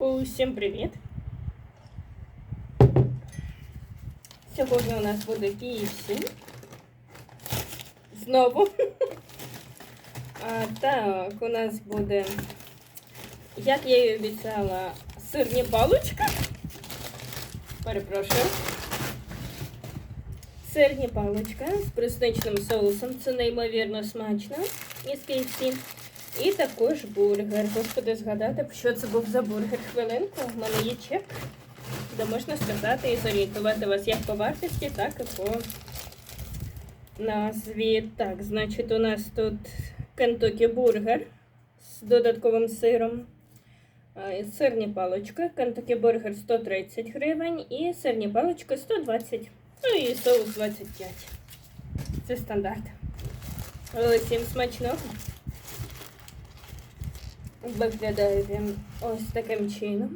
Усім привіт! Сьогодні у нас буде KFC. Знову. А, так, у нас буде, як я і обіцяла, сирні палички. Перепрошую. Сирні палички з пресничним соусом. Це неймовірно смачно із KFC. І також бургер. Господи, згадати, що це був за бургер. Хвилинку. У мене є чек, де можна сказати і зорієнтувати вас як по вартості, так і по назві. Так, значить, у нас тут Kentucky бургер з додатковим сиром. Сирні палички. Kentucky бургер 130 гривень і сирні палички 120. Ну і соус 25. Це стандарт. Але всім смачного. Виглядає він ось таким чином.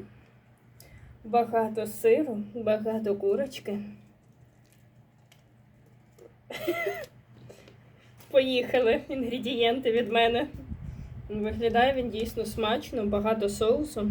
Багато сиру, багато курочки. Поїхали інгредієнти від мене. Виглядає він дійсно смачно, багато соусу.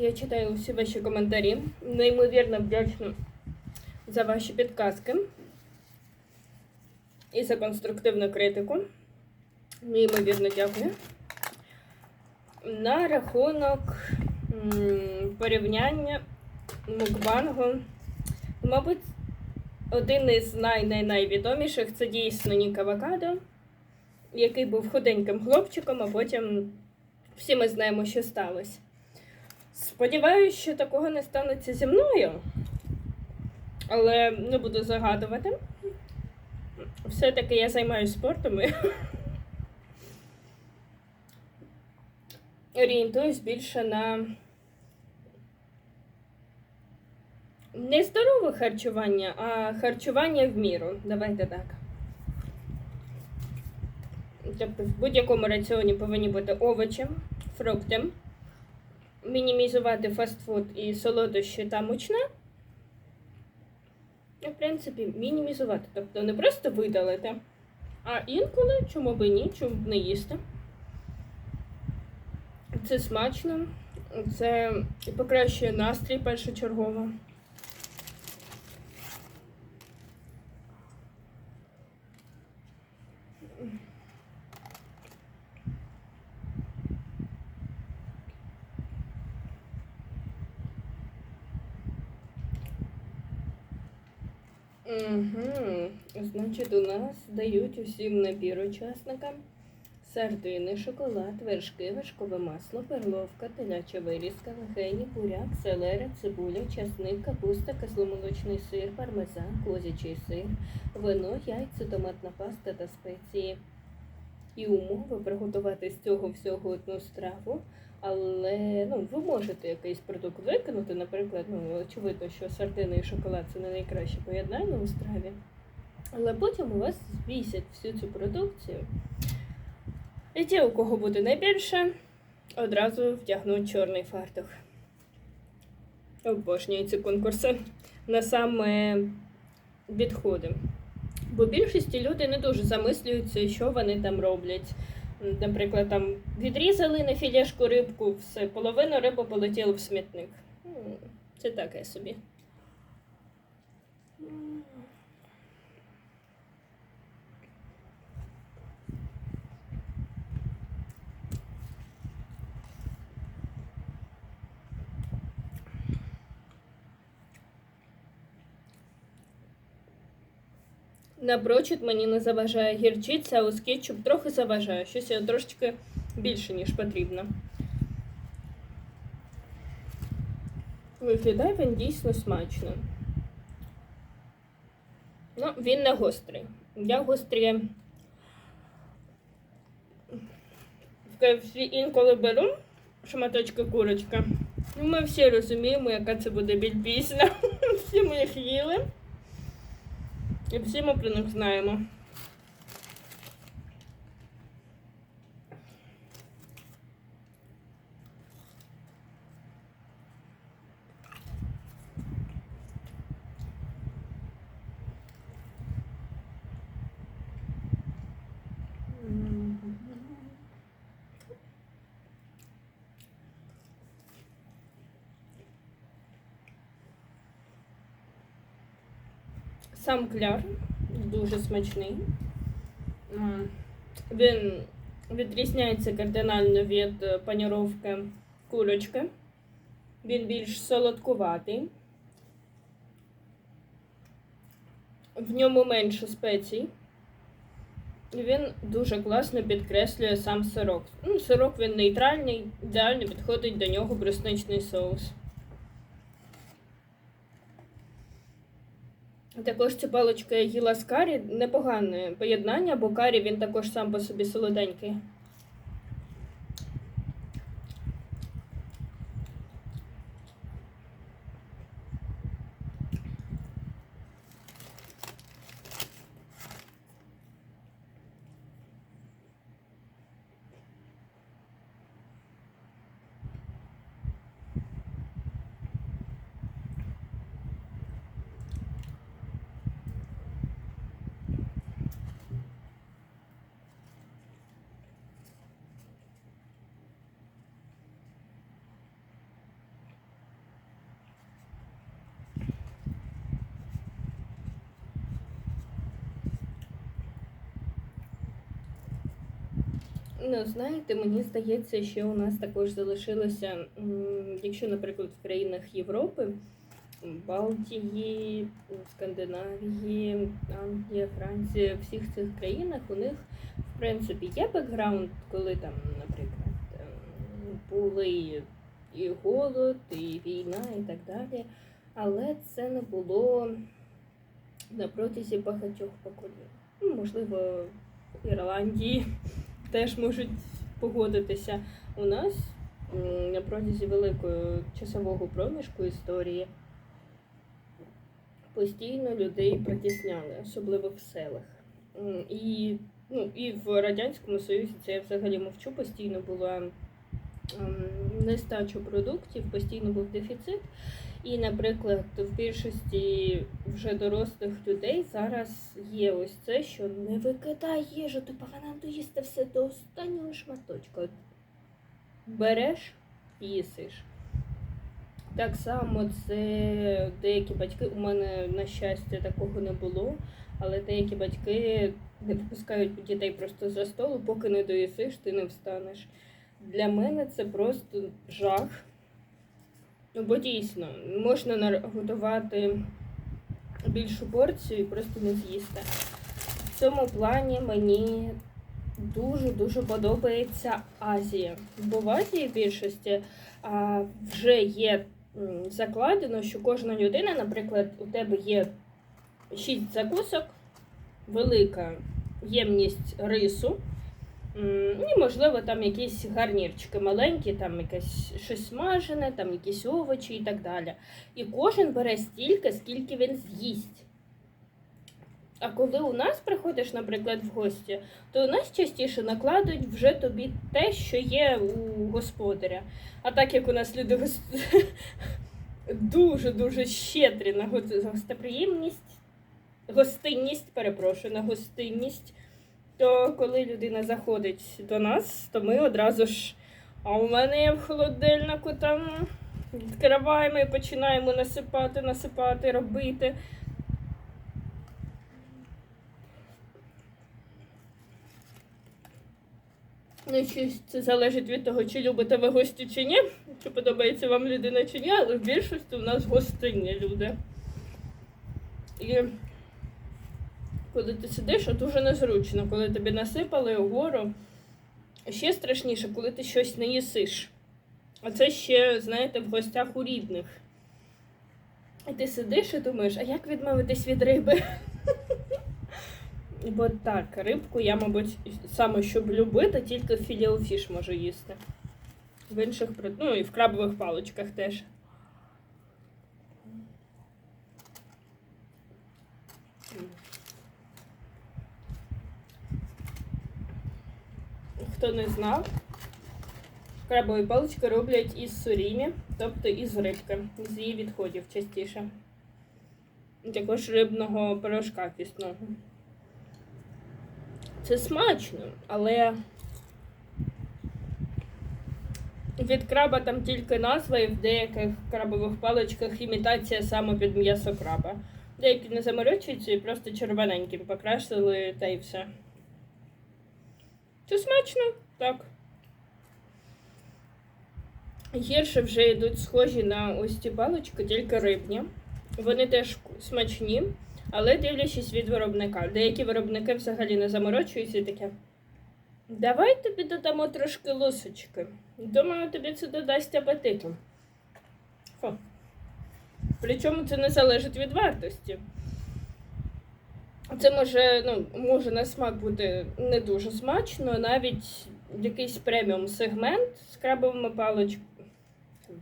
Я читаю всі ваші коментарі. Неймовірно вдячна за ваші підказки і за конструктивну критику. Неймовірно дякую. На рахунок порівняння мукбангу, мабуть, один із най-най-найвідоміших це дійсно Нік Авокадо, який був худеньким хлопчиком, а потім всі ми знаємо, що сталося. Сподіваюсь, що такого не станеться зі мною. Але не буду загадувати. Все-таки я займаюся спортом і орієнтуюсь більше на не здорове харчування, а харчування в міру. Давайте так. Тобто в будь-якому раціоні повинні бути овочі, фрукти мінімізувати фастфуд і солодощі та мучне. В принципі, мінімізувати. Тобто не просто видалити, а інколи, чому б і ні, чому б не їсти. Це смачно, це покращує настрій першочергово. Угу. Значить, у нас дають усім набір учасникам сардини, шоколад, вершки, вершкове масло, перловка, теляча вирізка, легені, буряк, селера, цибуля, часник, капуста, кисломолочний сир, пармезан, козячий сир, вино, яйця, томатна паста та спеції. І умови приготувати з цього всього одну страву. Але ну, ви можете якийсь продукт викинути, наприклад, ну, очевидно, що сардини і шоколад це не найкраще поєднання у страві. Але потім у вас звісять всю цю продукцію. І ті, у кого буде найбільше, одразу вдягнуть чорний фартух. Обожнюю ці конкурси на саме відходи. Бо більшості люди не дуже замислюються, що вони там роблять. Наприклад, там відрізали на філешку рибку, все, половина риби полетіла в смітник. Це таке собі. Напрочуд мені не заважає гірчиця, а ось кетчуп трохи заважає. Щось його трошечки більше, ніж потрібно. Виглядає він дійсно смачно. Ну, він не гострий. Я гострі в KFC інколи беру шматочки курочка. Ну, Ми всі розуміємо, яка це буде біль. Всі ми їх їли. І всі ми про них знаємо. Сам кляр дуже смачний. Він відрізняється кардинально від е, паніровки курочки. Він більш солодкуватий. В ньому менше спецій. Він дуже класно підкреслює сам сирок. Ну, сирок він нейтральний, ідеально підходить до нього брусничний соус. Також цю паличку я їла з карі. Непогане поєднання, бо карі він також сам по собі солоденький. Ну, знаєте, мені здається, що у нас також залишилося, якщо, наприклад, в країнах Європи, Балтії, Скандинавії, Англія, Франція, всіх цих країнах у них, в принципі, є бекграунд, коли там, наприклад, були і голод, і війна, і так далі. Але це не було на протязі багатьох поколінь. Ну, можливо, в Ірландії теж можуть погодитися. У нас на протязі великого часового проміжку історії постійно людей притісняли, особливо в селах. І, ну, і в Радянському Союзі це я взагалі мовчу, постійно була нестача продуктів, постійно був дефіцит. І, наприклад, в більшості вже дорослих людей зараз є ось це, що не викидай їжу, ти повинен доїсти все до останнього шматочка. Береш їсиш. Так само це деякі батьки, у мене, на щастя, такого не було, але деякі батьки не випускають дітей просто за столу, поки не доїсиш, ти не встанеш. Для мене це просто жах. Ну, бо дійсно, можна наготувати більшу порцію і просто не з'їсти. В цьому плані мені дуже-дуже подобається Азія. Бо в Азії в більшості а, вже є закладено, що кожна людина, наприклад, у тебе є 6 закусок, велика ємність рису. М, І, можливо, там якісь гарнірчики маленькі, там якесь щось смажене, там якісь овочі і так далі. І кожен бере стільки, скільки він з'їсть. А коли у нас приходиш, наприклад, в гості, то у нас частіше накладуть вже тобі те, що є у господаря. А так як у нас люди дуже-дуже щедрі на гостеприємність, гостинність, перепрошую, на гостинність, то коли людина заходить до нас, то ми одразу ж. А у мене є в холодильнику там відкриваємо і починаємо насипати, насипати, робити. Ну, це залежить від того, чи любите ви гості чи ні, чи подобається вам людина чи ні, але в більшості у нас гостинні люди. І коли ти сидиш, дуже незручно, коли тобі насипали вгору. Ще страшніше, коли ти щось не їсиш. А це ще, знаєте, в гостях у рідних. І ти сидиш і думаєш, а як відмовитись від риби? Бо так, рибку я, мабуть, саме щоб любити, тільки філіофіш можу їсти. В інших, ну і в крабових паличках теж. Хто не знав, крабові палички роблять із сурімі, тобто із рибки, з її відходів частіше. Також рибного порошка кисного. Це смачно, але від краба там тільки назва, і в деяких крабових паличках імітація саме під м'ясо краба. Деякі не заморочуються і просто червоненьким покрасили та й все. Це смачно? Так. Гірше вже йдуть схожі на ось ці палички, тільки рибні. Вони теж смачні, але дивлячись від виробника. Деякі виробники взагалі не заморочуються і таке. Давай тобі додамо трошки лусочки. Думаю, тобі це додасть апетиту. Причому це не залежить від вартості. Це може, ну, може на смак бути не дуже смачно, навіть якийсь преміум сегмент з крабовими паличками,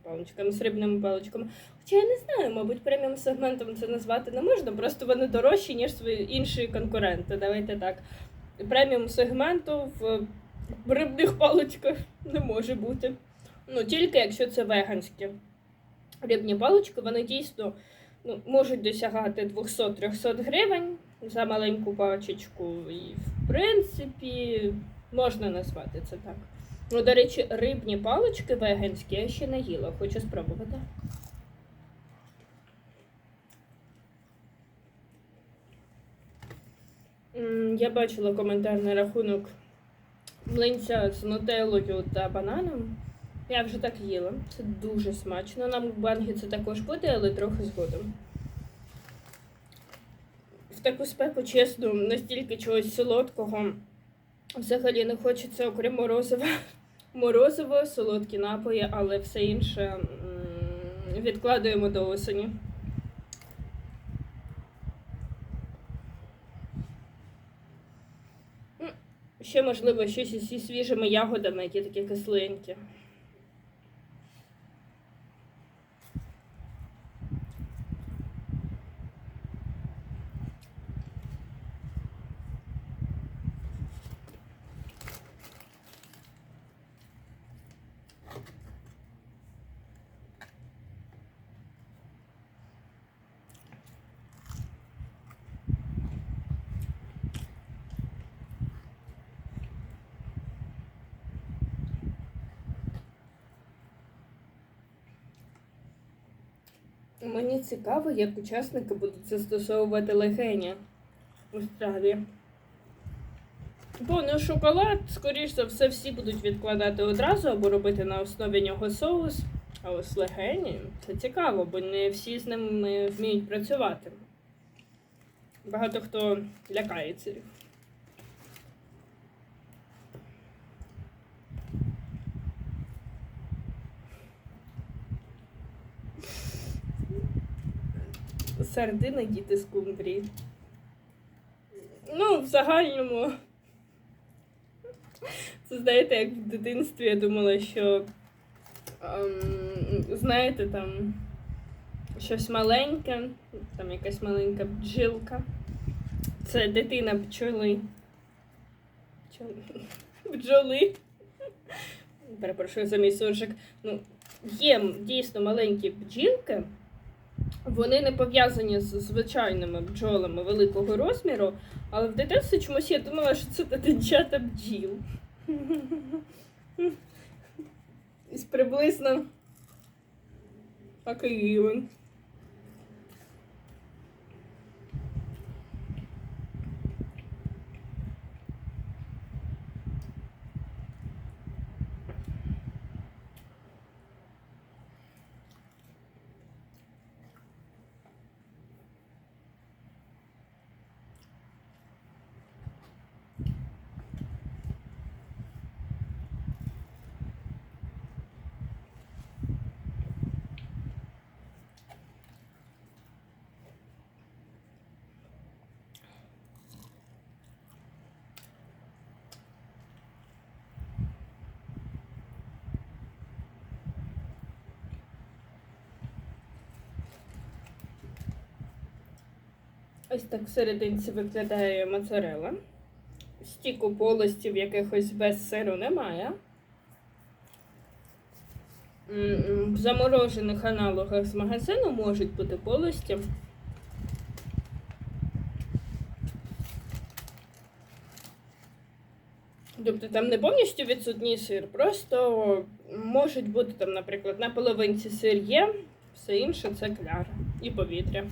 паличками, рибними паличками. Хоча я не знаю, мабуть, преміум сегментом це назвати не можна, просто вони дорожчі, ніж свої інші конкуренти. Давайте так. Преміум сегменту в рибних паличках не може бути. Ну, тільки якщо це веганські рибні палички, вони дійсно ну, можуть досягати 200-300 гривень за маленьку пачечку. І, в принципі, можна назвати це так. Ну, до речі, рибні палички веганські я ще не їла, хочу спробувати. Я бачила коментар на рахунок млинця з нутеллою та бананом. Я вже так їла. Це дуже смачно. Нам в бангі це також буде, але трохи згодом. Таку спеку, чесно, настільки чогось солодкого взагалі не хочеться, окрім морозива. Морозиво, солодкі напої, але все інше відкладуємо до осені. Ще, можливо, щось зі свіжими ягодами, які такі кисленькі. Мені цікаво, як учасники будуть застосовувати легеня у страві. Бо на шоколад, скоріш за все, всі будуть відкладати одразу або робити на основі нього соус. А ось легені це цікаво, бо не всі з ними вміють працювати. Багато хто лякається. їх. Сардини діти скумбрії. Ну, в загальному. Це знаєте, як в дитинстві я думала, що ем, знаєте, там щось маленьке, там якась маленька бджілка. Це дитина. Пчоли. Бджоли. Перепрошую за мій суржик. Ну, є дійсно маленькі бджілки. Вони не пов'язані з звичайними бджолами великого розміру, але в дитинстві чомусь я думала, що це дитинчата бджіл. Із приблизно такий. Ось так в серединці виглядає моцарела. Стіку полостів якихось без сиру немає. В заморожених аналогах з магазину можуть бути полості. Тобто там не повністю відсутній сир, просто можуть бути там, наприклад, на половинці сир є, все інше це кляр і повітря.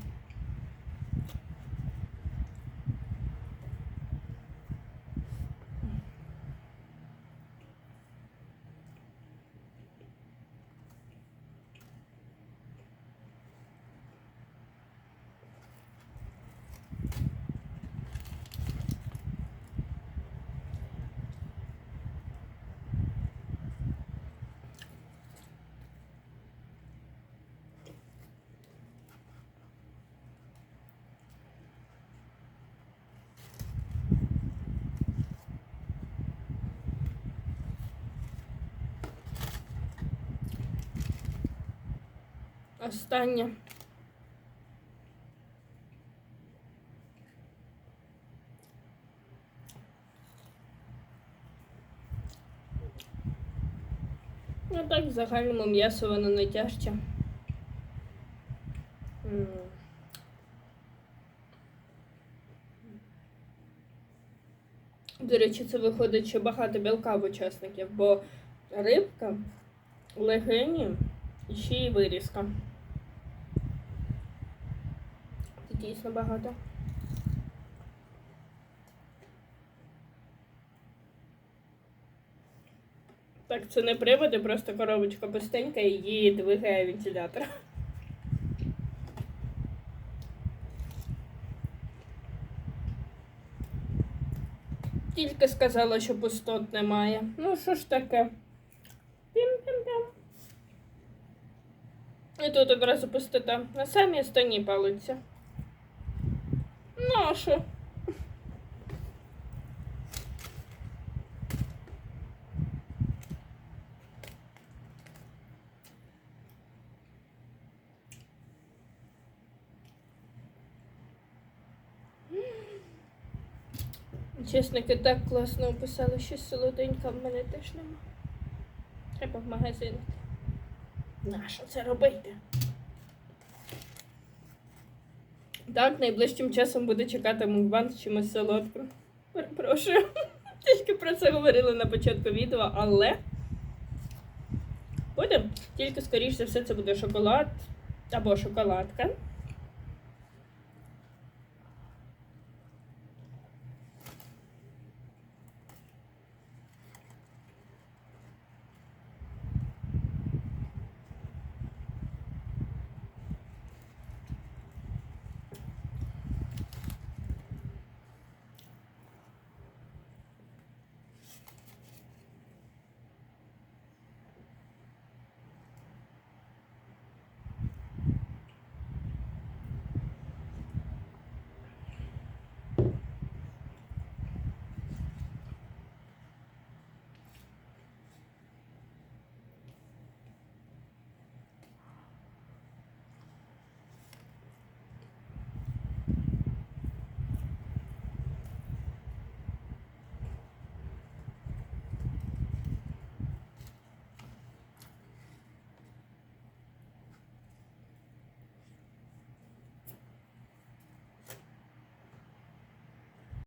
Останнє. Ну так, в загальному м'ясо воно не тяжче. М. До речі, це виходить, що багато білка в учасників, бо рибка, легені ще й вирізка. Це дійсно багато. Так, це не приводи, просто коробочка пустенька і її двигає вентилятор. Тільки сказала, що пустот немає. Ну, що ж таке? Пім-пім-пям. І тут одразу пустота. На самій останній палиці. А що? Чесники так класно описали, щось солоденьке в мене теж нема. Треба в магазин. Нащо це робити? Так, найближчим часом буде чекати мукбанк з чимось солодким. Перепрошую. Тільки про це говорили на початку відео, але буде. Тільки, скоріш за все, це буде шоколад або шоколадка.